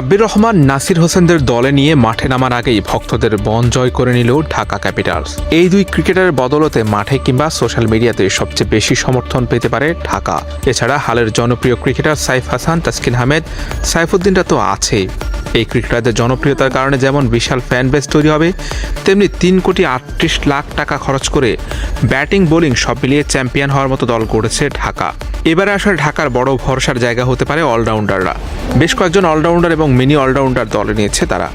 সাব্বির রহমান, নাসির হোসেনদের দলে নিয়ে মাঠে নামার আগেই ভক্তদের মন জয় করে নিল ঢাকা ক্যাপিটালস। এই দুই ক্রিকেটারের বদলতে মাঠে কিংবা সোশ্যাল মিডিয়াতে সবচেয়ে বেশি সমর্থন পেতে পারে ঢাকা। এছাড়া হালের জনপ্রিয় ক্রিকেটার সাইফ হাসান, তাসকিন আহমেদ, সাইফুদ্দিনরা তো আছেই। এই ক্রিকেটারদের জনপ্রিয়তার কারণে যেমন বিশাল ফ্যান বেস তৈরি হবে, তেমনি তিন কোটি আটত্রিশ লাখ টাকা খরচ করে ব্যাটিং, বোলিং সব মিলিয়ে চ্যাম্পিয়ন হওয়ার মতো দল গড়েছে ঢাকা। এবারে আসলে ঢাকার বড় ভরসার জায়গা হতে পারে অলরাউন্ডাররা। বেশ কয়েকজন অলরাউন্ডার এবং মিনি অলরাউন্ডার দলে নিয়েছে তারা।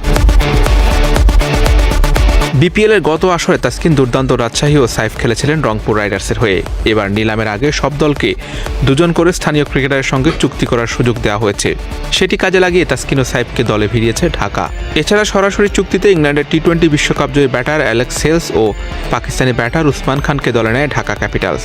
বিপিএল এর গত আসরে তাসকিন দুর্দান্ত রাজশাহী ও সাইফ খেলেছিলেন রংপুর রাইডার্সের হয়ে। এবার নিলামের আগে সব দলকে দুজন করে স্থানীয় ক্রিকেটারের সঙ্গে চুক্তি করার সুযোগ দেওয়া হয়েছে। সেটি কাজে লাগিয়ে তাসকিন ও সাইফকে দলে ভিড়িয়েছে ঢাকা। এছাড়া সরাসরি চুক্তিতে ইংল্যান্ডের টি টোয়েন্টি বিশ্বকাপ জয়ী ব্যাটার অ্যালেক্স সেলস ও পাকিস্তানি ব্যাটার উসমান খানকে দলে নেয় ঢাকা ক্যাপিটালস।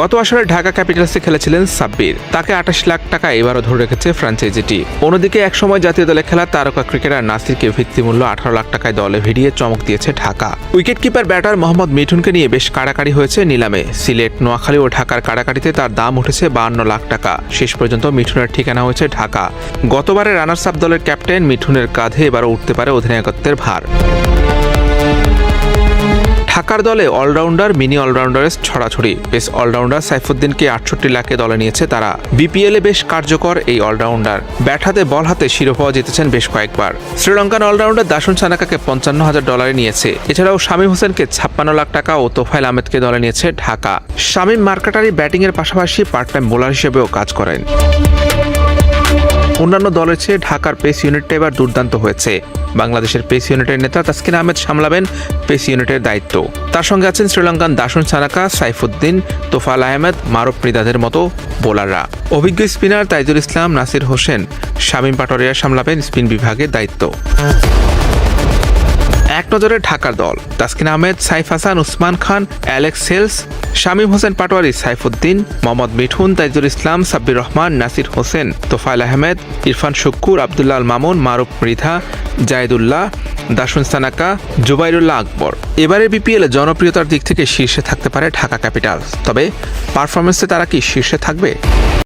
গত আসরে ঢাকা ক্যাপিটালসে খেলেছিলেন সাব্বির। তাকে আঠাশ লাখ টাকা এবারও ধরে রেখেছে ফ্র্যাঞ্চাইজিটি অন্যদিকে একসময় জাতীয় দলে খেলা তারকা ক্রিকেটার নাসিরকে ভিত্তিমূল্য আঠারো লাখ টাকায় দলে ভিড়িয়ে চমক দিয়েছে Dhaka. Wicket keeper batter Mohammad মিঠুনকে নিয়ে বেশ কাড়াকাড়ি হয়েছে নিলামে। সিলেট, নোয়াখালী ও ঢাকার কাড়াকাড়িতে তার দাম উঠেছে বাহান্ন লাখ টাকা। শেষ পর্যন্ত মিঠুনের ঠিকানা হয়েছে ঢাকা। গতবারে রানার্স আপ দলের ক্যাপ্টেন মিঠুনের কাঁধে এবারও উঠতে পারে অধিনায়কত্বের ভার। ঢাকার দলে অলরাউন্ডার, মিনি অলরাউন্ডারের ছড়াছড়ি। বেশ অলরাউন্ডার সাইফুদ্দিনকে আটষট্টি লাখে দলে নিয়েছে তারা। বিপিএলে বেশ কার্যকর এই অলরাউন্ডার। ব্যাট হাতে বল হাতে শিরোপাও জিতেছেন বেশ কয়েকবার। শ্রীলঙ্কান অলরাউন্ডার দাসুন সানাকাকে পঞ্চান্ন হাজার ডলারে নিয়েছে। এছাড়াও শামীম হোসেনকে ছাপ্পান্ন লাখ টাকা ও তোফাইল আহমেদকে দলে নিয়েছে ঢাকা। শামীম মার্কাটারি ব্যাটিংয়ের পাশাপাশি পার্ট টাইম বোলার হিসেবেও কাজ করেন। অন্যান্য দলের চেয়ে ঢাকার পেস ইউনিটটা এবার দুর্দান্ত হয়েছে। বাংলাদেশের পেস ইউনিটের নেতা তাসকিন আহমেদ সামলাবেন পেস ইউনিটের দায়িত্ব। তার সঙ্গে আছেন শ্রীলঙ্কান দাসন সানাকা, সাইফুদ্দিন, তোফাল আহমেদ, মারুফ প্রিদাদের মতো বোলাররা। অভিজ্ঞ স্পিনার তাইজুল ইসলাম নাসির হোসেন শামীম পাটোরিয়া সামলাবেন স্পিন বিভাগের দায়িত্ব। এক নজরে ঢাকার দল। Taskin Ahmed, Saif Hasan, Usman Khan, Alex Hales, Shamim Hossain Patwari, Saifuddin, Mohammad Mithun, Taijul Islam, Sabbir Rahman, Nasir Hossain Tofail Ahmed, Irfan Sukkur Abdullah Mamun, Maruf Mridha, Jaydullah Dasun Shanaka, Zubairullah Akbar. এবারের BPL জনপ্রিয়তার দিক থেকে শীর্ষে থাকতে পারে Dhaka Capitals. তবে পারফরমেন্সে তারা কি শীর্ষে থাকবে?